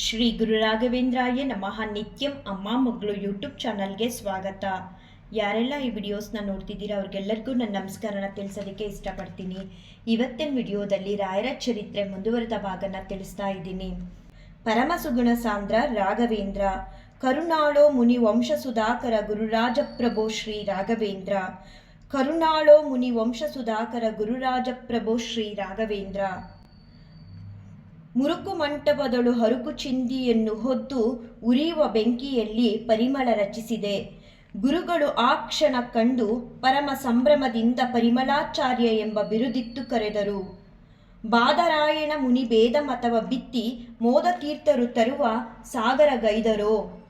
ಶ್ರೀ ಗುರು ರಾಘವೇಂದ್ರಾಯ ನಮಃ. ನಿತ್ಯಂ ಅಮ್ಮ ಮಗಳು ಯೂಟ್ಯೂಬ್ ಚಾನಲ್ಗೆ ಸ್ವಾಗತ. ಯಾರೆಲ್ಲ ಈ ವಿಡಿಯೋಸ್ನ ನೋಡ್ತಿದ್ದೀರಾ ಅವ್ರಿಗೆಲ್ಲರಿಗೂ ನನ್ನ ನಮಸ್ಕಾರನ ತಿಳಿಸೋದಕ್ಕೆ ಇಷ್ಟಪಡ್ತೀನಿ. ಇವತ್ತಿನ ವಿಡಿಯೋದಲ್ಲಿ ರಾಯರ ಚರಿತ್ರೆ ಮುಂದುವರೆದ ಭಾಗನ ತಿಳಿಸ್ತಾ ಇದ್ದೀನಿ. ಪರಮ ಸುಗುಣ ಸಾಂದ್ರ ರಾಘವೇಂದ್ರ. ಕರುಣಾಳೋ ಮುನಿ ವಂಶ ಸುಧಾಕರ ಗುರುರಾಜಪ್ರಭೋ ಶ್ರೀ ರಾಘವೇಂದ್ರ. ಕರುಣಾಳೋ ಮುನಿ ವಂಶ ಸುಧಾಕರ ಗುರುರಾಜಪ್ರಭೋ ಶ್ರೀ ರಾಘವೇಂದ್ರ. ಮುರುಕು ಮಂಟಪದಳು ಹರುಕು ಚಿಂದಿಯನ್ನು ಹೊದ್ದು ಉರಿಯುವ ಬೆಂಕಿಯಲ್ಲಿ ಪರಿಮಳ ರಚಿಸಿದೆ. ಗುರುಗಳು ಆ ಕ್ಷಣ ಕಂಡು ಪರಮ ಸಂಭ್ರಮದಿಂದ ಪರಿಮಳಾಚಾರ್ಯ ಎಂಬ ಬಿರುದಿತ್ತು ಕರೆದರು. ಬಾದರಾಯಣ ಮುನಿ ಭೇದ ಮತವ ಬಿತ್ತಿ ಮೋದತೀರ್ಥರು ತರುವ ಸಾಗರಗೈದರೋ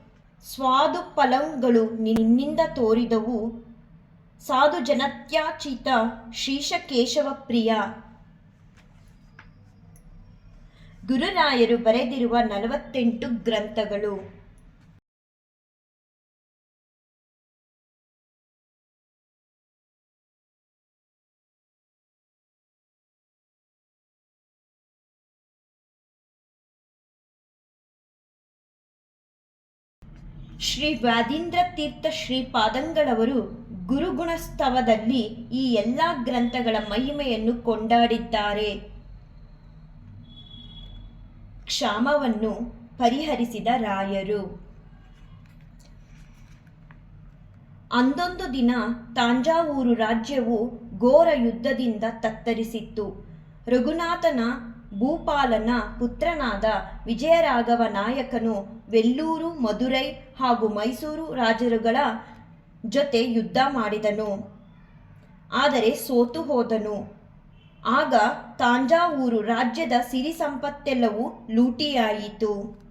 ಸ್ವಾದು ಫಲಂಗಳು ನಿನ್ನಿಂದ ತೋರಿದವು. ಸಾಧು ಜನತ್ಯಾಚಿತ ಶ್ರೀಶಕೇಶವ ಪ್ರಿಯ. ಗುರುರಾಯರು ಬರೆದಿರುವ ನಲವತ್ತೆಂಟು ಗ್ರಂಥಗಳು. ಶ್ರೀ ವ್ಯಾದೀಂದ್ರ ತೀರ್ಥ ಶ್ರೀ ಪಾದಂಗಳವರು ಗುರುಗುಣಸ್ತವದಲ್ಲಿ ಈ ಎಲ್ಲ ಗ್ರಂಥಗಳ ಮಹಿಮೆಯನ್ನು ಕೊಂಡಾಡಿದ್ದಾರೆ. ಕ್ಷಾಮವನ್ನು ಪರಿಹರಿಸಿದ ರಾಯರು. ಅಂದೊಂದು ದಿನ ತಾಂಜಾವೂರು ರಾಜ್ಯವು ಘೋರ ಯುದ್ಧದಿಂದ ತತ್ತರಿಸಿತ್ತು. ರಘುನಾಥನ ಭೂಪಾಲನ ಪುತ್ರನಾದ ವಿಜಯರಾಘವ ನಾಯಕನು ವೆಲ್ಲೂರು ಮಧುರೈ ಹಾಗೂ ಮೈಸೂರು ರಾಜರುಗಳ ಜೊತೆ ಯುದ್ಧ ಮಾಡಿದನು. ಆದರೆ ಸೋತು ಹೋದನು. ಆಗ ತಾಂಜಾವೂರು ರಾಜ್ಯದ ಸಿರಿ ಸಂಪತ್ತೆಲ್ಲವೂ ಲೂಟಿಯಾಯಿತು.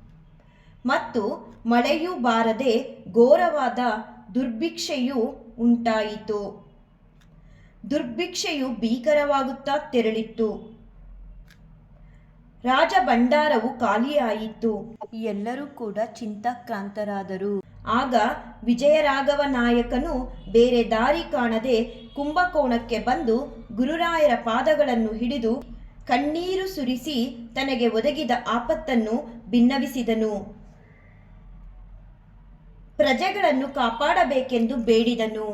ಮತ್ತು ಮಳೆಯೂ ಬಾರದೆ ಘೋರವಾದ ದುರ್ಭಿಕ್ಷೆಯು ಉಂಟಾಯಿತು. ದುರ್ಭಿಕ್ಷೆಯು ಭೀಕರವಾಗುತ್ತಾ ತೆರಳಿತ್ತು. ರಾಜ ಭಂಡಾರವು ಖಾಲಿಯಾಯಿತು. ಎಲ್ಲರೂ ಕೂಡ ಚಿಂತಾಕ್ರಾಂತರಾದರು. ಆಗ ವಿಜಯರಾಘವ ನಾಯಕನು ಬೇರೆ ದಾರಿ ಕಾಣದೆ ಕುಂಭಕೋಣಕ್ಕೆ ಬಂದು ಗುರುರಾಯರ ಪಾದಗಳನ್ನು ಹಿಡಿದು ಕಣ್ಣೀರು ಸುರಿಸಿ ತನಗೆ ಒದಗಿದ ಆಪತ್ತನ್ನು ಭಿನ್ನವಿಸಿದನು ಪ್ರಜೆಗಳನ್ನು ಕಾಪಾಡಬೇಕೆಂದು ಬೇಡಿದನು.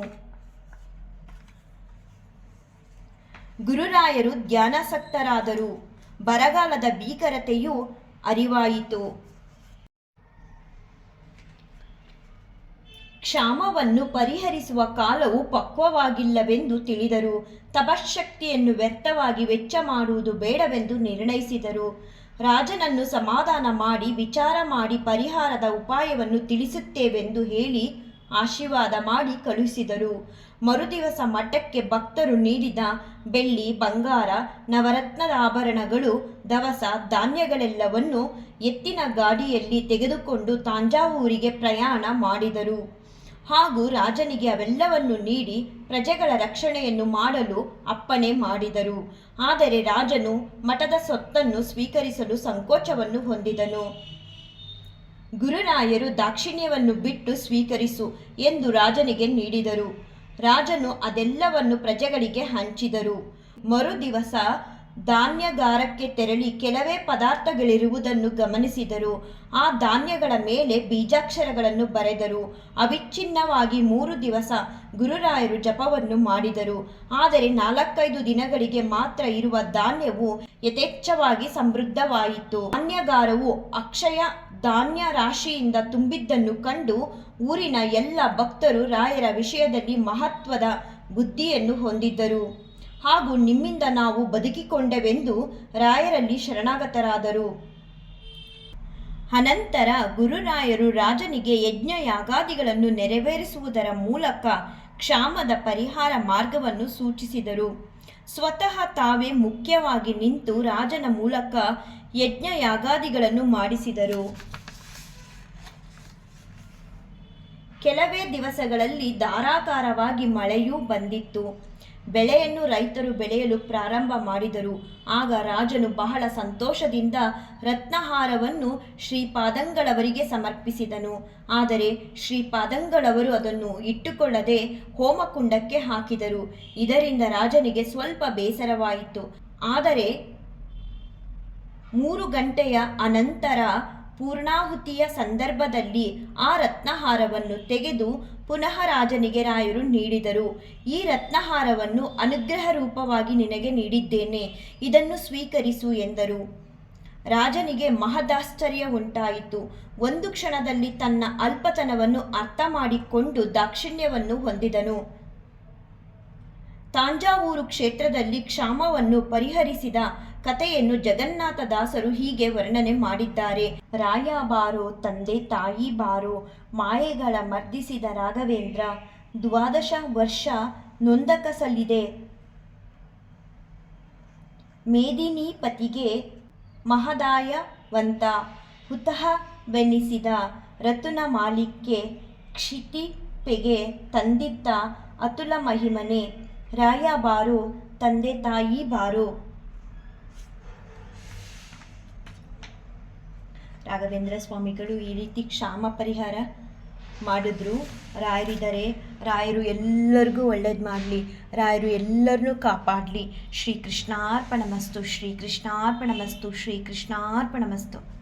ಗುರುರಾಯರು ಧ್ಯಾನಾಸಕ್ತರಾದರು. ಬರಗಾಲದ ಭೀಕರತೆಯು ಅರಿವಾಯಿತು. ಕ್ಷಾಮವನ್ನು ಪರಿಹರಿಸುವ ಕಾಲವು ಪಕ್ವವಾಗಿಲ್ಲವೆಂದು ತಿಳಿದರು. ತಪಶಕ್ತಿಯನ್ನು ವ್ಯರ್ಥವಾಗಿ ವೆಚ್ಚ ಮಾಡುವುದು ಬೇಡವೆಂದು ನಿರ್ಣಯಿಸಿದರು. ರಾಜನನ್ನು ಸಮಾಧಾನ ಮಾಡಿ ವಿಚಾರ ಮಾಡಿ ಪರಿಹಾರದ ಉಪಾಯವನ್ನು ತಿಳಿಸುತ್ತೇವೆಂದು ಹೇಳಿ ಆಶೀರ್ವಾದ ಮಾಡಿ ಕಳುಹಿಸಿದರು. ಮರುದಿವಸ ಮಠಕ್ಕೆ ಭಕ್ತರು ನೀಡಿದ ಬೆಳ್ಳಿ, ಬಂಗಾರ, ನವರತ್ನದ ಆಭರಣಗಳು, ದವಸ, ಧಾನ್ಯಗಳೆಲ್ಲವನ್ನು ಎತ್ತಿನ ಗಾಡಿಯಲ್ಲಿ ತೆಗೆದುಕೊಂಡು ತಾಂಜಾವೂರಿಗೆ ಪ್ರಯಾಣ ಮಾಡಿದರು. ಹಾಗೂ ರಾಜನಿಗೆ ಅವೆಲ್ಲವನ್ನು ನೀಡಿ ಪ್ರಜೆಗಳ ರಕ್ಷಣೆಯನ್ನು ಮಾಡಲು ಅಪ್ಪಣೆ ಮಾಡಿದರು. ಆದರೆ ರಾಜನು ಮಠದ ಸ್ವತ್ತನ್ನು ಸ್ವೀಕರಿಸಲು ಸಂಕೋಚವನ್ನು ಹೊಂದಿದನು. ಗುರುರಾಯರು ದಾಕ್ಷಿಣ್ಯವನ್ನು ಬಿಟ್ಟು ಸ್ವೀಕರಿಸು ಎಂದು ರಾಜನಿಗೆ ನೀಡಿದರು. ರಾಜನು ಅದೆಲ್ಲವನ್ನು ಪ್ರಜೆಗಳಿಗೆ ಹಂಚಿದರು. ಮರುದಿವಸ ಧಾನ್ಯಗಾರಕ್ಕೆ ತೆರಳಿ ಕೆಲವೇ ಪದಾರ್ಥಗಳಿರುವುದನ್ನು ಗಮನಿಸಿದರು. ಆ ಧಾನ್ಯಗಳ ಮೇಲೆ ಬೀಜಾಕ್ಷರಗಳನ್ನು ಬರೆದರು. ಅವಿಚ್ಛಿನ್ನವಾಗಿ ಮೂರು ದಿವಸ ಗುರುರಾಯರು ಜಪವನ್ನು ಮಾಡಿದರು. ಆದರೆ ನಾಲ್ಕೈದು ದಿನಗಳಿಗೆ ಮಾತ್ರ ಇರುವ ಧಾನ್ಯವು ಯಥೇಚ್ಛವಾಗಿ ಸಮೃದ್ಧವಾಯಿತು. ಧಾನ್ಯಗಾರವು ಅಕ್ಷಯ ಧಾನ್ಯ ರಾಶಿಯಿಂದ ತುಂಬಿದ್ದನ್ನು ಕಂಡು ಊರಿನ ಎಲ್ಲ ಭಕ್ತರು ರಾಯರ ವಿಷಯದಲ್ಲಿ ಮಹತ್ವದ ಬುದ್ಧಿಯನ್ನು ಹೊಂದಿದ್ದರು. ಹಾಗೂ ನಿಮ್ಮಿಂದ ನಾವು ಬದುಕಿಕೊಂಡೆವೆಂದು ರಾಯರಲ್ಲಿ ಶರಣಾಗತರಾದರು. ಅನಂತರ ಗುರುರಾಯರು ರಾಜನಿಗೆ ಯಜ್ಞ ಯಾಗಾದಿಗಳನ್ನು ನೆರವೇರಿಸುವುದರ ಮೂಲಕ ಕ್ಷಾಮದ ಪರಿಹಾರ ಮಾರ್ಗವನ್ನು ಸೂಚಿಸಿದರು. ಸ್ವತಃ ತಾವೇ ಮುಖ್ಯವಾಗಿ ನಿಂತು ರಾಜನ ಮೂಲಕ ಯಜ್ಞ ಯಾಗಾದಿಗಳನ್ನು ಮಾಡಿಸಿದರು. ಕೆಲವೇ ದಿವಸಗಳಲ್ಲಿ ಧಾರಾಕಾರವಾಗಿ ಮಳೆಯೂ ಬಂದಿತ್ತು. ಬೆಳೆಯನ್ನು ರೈತರು ಬೆಳೆಯಲು ಪ್ರಾರಂಭ ಮಾಡಿದರು. ಆಗ ರಾಜನು ಬಹಳ ಸಂತೋಷದಿಂದ ರತ್ನಹಾರವನ್ನು ಶ್ರೀಪಾದಂಗಳವರಿಗೆ ಸಮರ್ಪಿಸಿದನು. ಆದರೆ ಶ್ರೀಪಾದಂಗಳವರು ಅದನ್ನು ಇಟ್ಟುಕೊಳ್ಳದೆ ಹೋಮಕುಂಡಕ್ಕೆ ಹಾಕಿದರು. ಇದರಿಂದ ರಾಜನಿಗೆ ಸ್ವಲ್ಪ ಬೇಸರವಾಯಿತು. ಆದರೆ ಮೂರು ಗಂಟೆಯ ಅನಂತರ ಪೂರ್ಣಾಹುತಿಯ ಸಂದರ್ಭದಲ್ಲಿ ಆ ರತ್ನಹಾರವನ್ನು ತೆಗೆದು ಪುನಃ ರಾಜನಿಗೆ ರಾಯರು ನೀಡಿದರು. ಈ ರತ್ನಹಾರವನ್ನು ಅನುಗ್ರಹ ರೂಪವಾಗಿ ನಿನಗೆ ನೀಡಿದ್ದೇನೆ. ಇದನ್ನು ಸ್ವೀಕರಿಸು ಎಂದರು. ರಾಜನಿಗೆ ಮಹದಾಶ್ಚರ್ಯ ಉಂಟಾಯಿತು. ಒಂದು ಕ್ಷಣದಲ್ಲಿ ತನ್ನ ಅಲ್ಪತನವನ್ನು ಅರ್ಥ ಮಾಡಿಕೊಂಡು ದಾಕ್ಷಿಣ್ಯವನ್ನು ಹೊಂದಿದನು. ತಾಂಜಾವೂರು ಕ್ಷೇತ್ರದಲ್ಲಿ ಕ್ಷಾಮವನ್ನು ಪರಿಹರಿಸಿದ ಕಥೆಯನ್ನು ಜಗನ್ನಾಥದಾಸರು ಹೀಗೆ ವರ್ಣನೆ ಮಾಡಿದ್ದಾರೆ. ರಾಯ ಬಾರೋ, ತಂದೆ ತಾಯಿ ಬಾರೋ, ಮಾಯೆಗಳ ಮರ್ದಿಸಿದ ರಾಘವೇಂದ್ರ, ದ್ವಾದಶ ವರ್ಷ ನೊಂದಕಸಲಿದೆ. ಮೇದಿನೀಪತಿಗೆ ಮಹದಾಯವಂತ ಹುತಃ ಬೆನ್ನಿಸಿದ ರತುನ ಮಾಲಿಕ್ಕೆ ಕ್ಷಿತಿಪೆಗೆ ತಂದಿದ್ದ ಅತುಲ ಮಹಿಮನೆ. ರಾಯ ಬಾರೋ, ತಂದೆ ತಾಯಿ ಬಾರೋ ರಾಘವೇಂದ್ರ ಸ್ವಾಮಿಗಳು ಈ ರೀತಿ ಕ್ಷಾಮ ಪರಿಹಾರ ಮಾಡಿದ್ರು. ರಾಯರಿದ್ದಾರೆ. ರಾಯರು ಎಲ್ಲರಿಗೂ ಒಳ್ಳೇದು ಮಾಡಲಿ. ರಾಯರು ಎಲ್ಲರನ್ನೂ ಕಾಪಾಡಲಿ. ಶ್ರೀ ಕೃಷ್ಣಾರ್ಪಣಮಸ್ತು ಶ್ರೀ ಕೃಷ್ಣಾರ್ಪಣಮಸ್ತು ಶ್ರೀ ಕೃಷ್ಣಾರ್ಪಣಮಸ್ತು